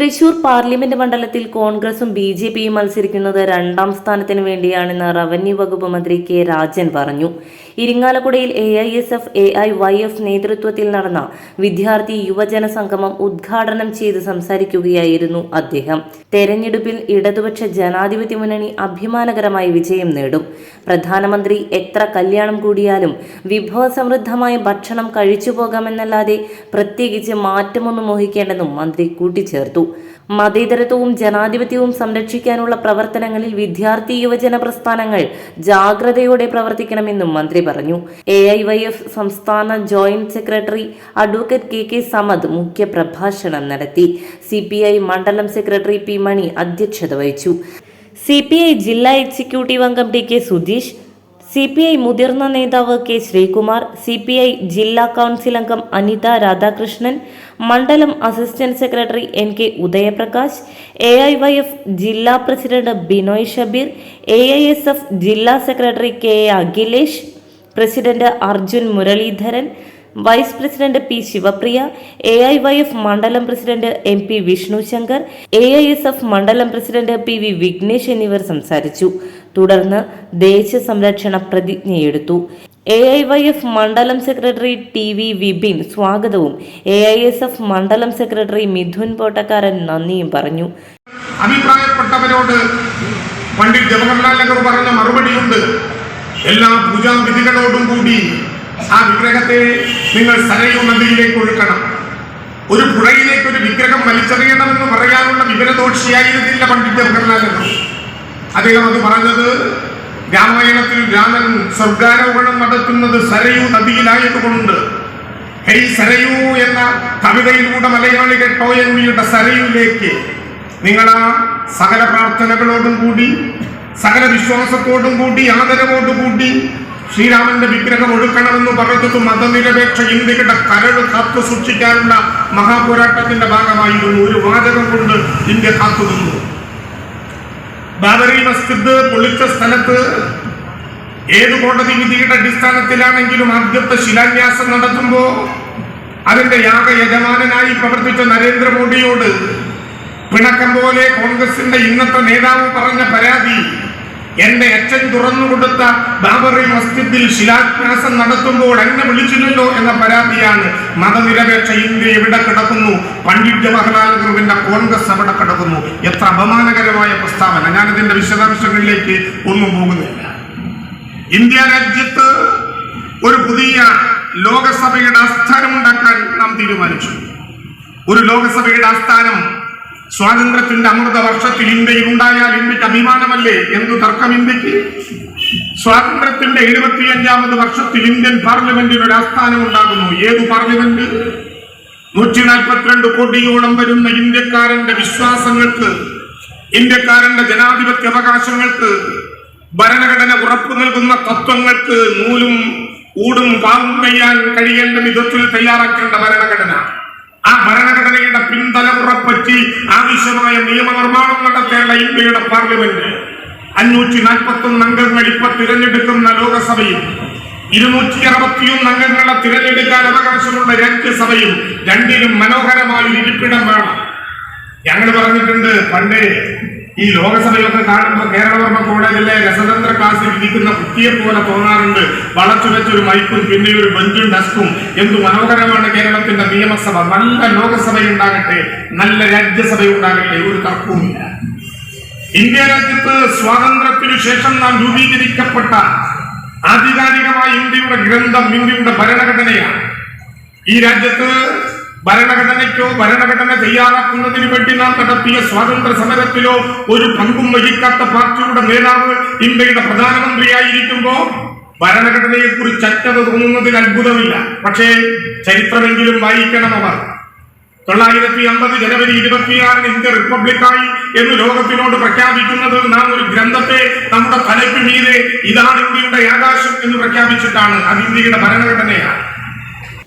Thrissur parliament മണ്ഡലത്തിൽ കോൺഗ്രസും B J പിയും മത്സരിക്കുന്നത് രണ്ടാം സ്ഥാനത്തിന് വേണ്ടിയാണെന്ന് റവന്യൂ വകുപ്പ് മന്ത്രി കെ രാജൻ പറഞ്ഞു. ഇരിങ്ങാലക്കുടയിൽ A I S F A I Y F നേതൃത്വത്തിൽ നടന്ന വിദ്യാർത്ഥി യുവജന സംഗമം ഉദ്ഘാടനം ചെയ്ത് സംസാരിക്കുകയായിരുന്നു അദ്ദേഹം. തെരഞ്ഞെടുപ്പിൽ ഇടതുപക്ഷ ജനാധിപത്യ മുന്നണി അഭിമാനകരമായി വിജയം നേടും. പ്രധാനമന്ത്രി എത്ര കല്യാണം കൂടിയാലും വിഭവസമൃദ്ധമായ ഭക്ഷണം കഴിച്ചു പോകാമെന്നല്ലാതെ പ്രത്യേകിച്ച് മാറ്റമൊന്നും മോഹിക്കേണ്ടെന്നും മന്ത്രി കൂട്ടിച്ചേർത്തു. മതേതരത്വവും ജനാധിപത്യവും സംരക്ഷിക്കാനുള്ള പ്രവർത്തനങ്ങളിൽ വിദ്യാർത്ഥി യുവജന പ്രസ്ഥാനങ്ങൾ ജാഗ്രതയോടെ പ്രവർത്തിക്കണമെന്നും മന്ത്രി പറഞ്ഞു. എ ഐ വൈ എഫ് സംസ്ഥാന joint secretary advocate K K Samad മുഖ്യ പ്രഭാഷണം നടത്തി. സി പി ഐ മണ്ഡലം സെക്രട്ടറി പി മണി അധ്യക്ഷത വഹിച്ചു. സി പി ഐ ജില്ലാ എക്സിക്യൂട്ടീവ് അംഗം T K Sudheesh C P I മുതിർന്ന നേതാവ് K Sreekumar C P I ജില്ലാ കൗൺസിൽ അംഗം അനിത രാധാകൃഷ്ണൻ മണ്ഡലം assistant secretary N K Udayaprakash A I Y F ജില്ലാ president Binoy Shabeer A I S F ജില്ലാ secretary K A Akhilesh president Arjun Muraleedharan vice president P Sivapriya A I Y F മണ്ഡലം president M P Vishnu Shankar A I S F മണ്ഡലം president P V Vignesh എന്നിവർ സംസാരിച്ചു. തുടർന്ന് ദേശ സംരക്ഷണ പ്രതിജ്ഞയെടുത്തു. A I Y F മണ്ഡലം secretary T V Vipin സ്വാഗതവും എ ഐ എസ് എഫ് മണ്ഡലം സെക്രട്ടറി മിഥുൻ പോട്ടക്കാരൻ നന്ദിയും പറഞ്ഞു. അഭിപ്രായപ്പെട്ടവരോട് പണ്ഡിറ്റ് ജവഹർലാൽ നെഹ്റു പറഞ്ഞ മറുപടിയുണ്ട്. എല്ലാ പൂജാവിധികളോടും കൂടി ആ വിഗ്രഹത്തെ നിങ്ങൾ സരയൂ നദിയിലേക്ക് ഒഴുക്കണം. ഒരു പുഴയിലേക്ക് ഒരു വിഗ്രഹം വലിച്ചെറിയണമെന്ന് പറയാനുള്ള വിവരദോഷിയായിരുന്നില്ല പണ്ഡിറ്റ് ജവഹർലാലെന്ന് അദ്ദേഹം അത് പറഞ്ഞത് രാമായണത്തിൽ രാമൻ സ്വർഗാരോഹണം നടത്തുന്നത് സരയു നദിയിലായതുകൊണ്ട്. ഹെയ് സരയൂ എന്ന കവിതയിലൂടെ മലയാളികൾ ടോയൻവിയുടെ സരയൂലേക്ക്. നിങ്ങൾ ആ സകല പ്രാർത്ഥനകളോടും കൂടി സകല വിശ്വാസത്തോടും കൂടി ആദരവോടും കൂടി ശ്രീരാമന്റെ വിഗ്രഹം ഒഴുക്കണമെന്ന് പറഞ്ഞത് മതനിരപേക്ഷ ഇന്ത്യയുടെ കരട് കാത്തു സൂക്ഷിക്കാനുള്ള മഹാപോരാട്ടത്തിന്റെ ഭാഗമായിരുന്നു. ഒരു വാചകം കൊണ്ട് ഇന്ത്യ കാത്തു നിന്നു. ബാബറി മസ്ജിദ് പൊളിച്ച സ്ഥലത്ത് ഏത് കോടതി വിധിയുടെ അടിസ്ഥാനത്തിലാണെങ്കിലും ആദ്യത്തെ ശിലാന്യാസം നടത്തുമ്പോൾ അതിന്റെ യാഗ യജമാനായി പ്രവർത്തിച്ച നരേന്ദ്രമോദിയോട് പിണക്കം പോലെ കോൺഗ്രസിന്റെ ഇന്നത്തെ നേതാവ് പറഞ്ഞ പരാതി എന്റെ അച്ഛൻ തുറന്നുകൊടുത്ത ബാബറി മസ്ജിദിൽ ശിലാന്യാസം നടത്തുമ്പോൾ എന്നെ വിളിച്ചില്ലല്ലോ എന്ന പരാതിയാണ് മതനിരപേക്ഷ ഇന്ത്യ എവിടെ കിടക്കുന്നു? പണ്ഡിറ്റ് ജവഹർലാൽ നെഹ്റുവിന്റെ കോൺഗ്രസ് അവിടെ കിടക്കുന്നു? എത്ര അപമാനകരമായ പ്രസ്താവന. ഞാനിതിന്റെ വിശദാംശങ്ങളിലേക്ക് ഒന്നും പോകുന്നില്ല. ഇന്ത്യ രാജ്യത്ത് ഒരു പുതിയ ലോകസഭയുടെ ആസ്ഥാനം ഉണ്ടാക്കാൻ നാം തീരുമാനിച്ചു. ഒരു ലോകസഭയുടെ ആസ്ഥാനം സ്വാതന്ത്ര്യത്തിന്റെ അമൃത വർഷത്തിൽ ഇന്ത്യയിൽ ഉണ്ടായാൽ ഇന്ത്യയ്ക്ക് അഭിമാനമല്ലേ? എന്തു തർക്കം ഇന്ത്യയ്ക്ക്? സ്വാതന്ത്ര്യത്തിന്റെ എഴുപത്തിയഞ്ചാമത് വർഷത്തിൽ ഇന്ത്യൻ പാർലമെന്റിന് ഒരു ആസ്ഥാനം ഉണ്ടാകുന്നു. ഏതു പാർലമെന്റ്? നൂറ്റി നാൽപ്പത്തിരണ്ട് കോടിയോളം വരുന്ന ഇന്ത്യക്കാരന്റെ വിശ്വാസങ്ങൾക്ക് ഇന്ത്യക്കാരന്റെ ജനാധിപത്യ അവകാശങ്ങൾക്ക് ഭരണഘടന ഉറപ്പു നൽകുന്ന തത്വങ്ങൾക്ക് നൂലും ഊടും പാവും കഴിയേണ്ട വിധത്തിൽ തയ്യാറാക്കേണ്ട ഭരണഘടന. ആ ഭരണഘടനയുടെ പിൻതലമുറപ്പറ്റി ആവശ്യമായ നിയമനിർമ്മാണം നടത്തേണ്ട ഇന്ത്യയുടെ പാർലമെന്റ് അഞ്ഞൂറ്റി നാൽപ്പത്തി ഒന്ന് അംഗങ്ങൾ ഇപ്പൊ തിരഞ്ഞെടുക്കുന്ന ലോകസഭയും ഇരുന്നൂറ്റി അറുപത്തിയൊന്ന് അംഗങ്ങളെ തിരഞ്ഞെടുക്കാൻ അവകാശമുള്ള രാജ്യസഭയും രണ്ടിലും മനോഹരമായ ഇരിപ്പിടം വേണം ഞങ്ങൾ പറഞ്ഞിട്ടുണ്ട് പണ്ട് ഈ ലോകസഭയൊക്കെ കാണുമ്പോൾ കേരളവർമ്മ കോളേജിലെ രസതന്ത്ര ക്ലാസ്സിൽ ഇരിക്കുന്ന കുട്ടിയെ പോലെ തോന്നാറുണ്ട്. വളച്ചു വെച്ചൊരു മൈക്കും പിന്നെ ഒരു ബെഞ്ചും ഡെസ്കും. എന്തു മനോഹരമാണ് കേരളത്തിന്റെ നിയമസഭ. നല്ല ലോകസഭ ഉണ്ടാകട്ടെ നല്ല രാജ്യസഭ ഉണ്ടാകട്ടെ ഒരു തർക്കവുമില്ല. ഇന്ത്യ രാജ്യത്ത് സ്വാതന്ത്ര്യത്തിനു ശേഷം നാം രൂപീകരിക്കപ്പെട്ട ആധികാരികമായ ഇന്ത്യയുടെ ഗ്രന്ഥം ഇന്ത്യയുടെ ഭരണഘടനയാണ്. ഈ രാജ്യത്ത് ഭരണഘടനയ്ക്കോ ഭരണഘടന തയ്യാറാക്കുന്നതിന് വേണ്ടി നാം നടത്തിയ സ്വാതന്ത്ര്യ സമരത്തിലോ ഒരു പങ്കും വഹിക്കാത്ത പാർട്ടിയുടെ നേതാവ് ഇന്ത്യയുടെ പ്രധാനമന്ത്രിയായിരിക്കുമ്പോ ഭരണഘടനയെ കുറിച്ച് അറ്റത തോന്നുന്നതിൽ അത്ഭുതമില്ല. പക്ഷേ ചരിത്രമെങ്കിലും വായിക്കണം അവർ. തൊള്ളായിരത്തി അമ്പത് ജനുവരി ഇരുപത്തിയാറിന് ഇന്ത്യ റിപ്പബ്ലിക്കായി എന്ന് ലോകത്തിനോട് പ്രഖ്യാപിക്കുന്നത് നാം ഒരു ഗ്രന്ഥത്തെ നമ്മുടെ മീതെ ഇതാണ് ഇന്ത്യയുടെ ആകാശം എന്ന് പ്രഖ്യാപിച്ചിട്ടാണ്. അത് ഇന്ത്യയുടെ ഭരണഘടനയാണ്.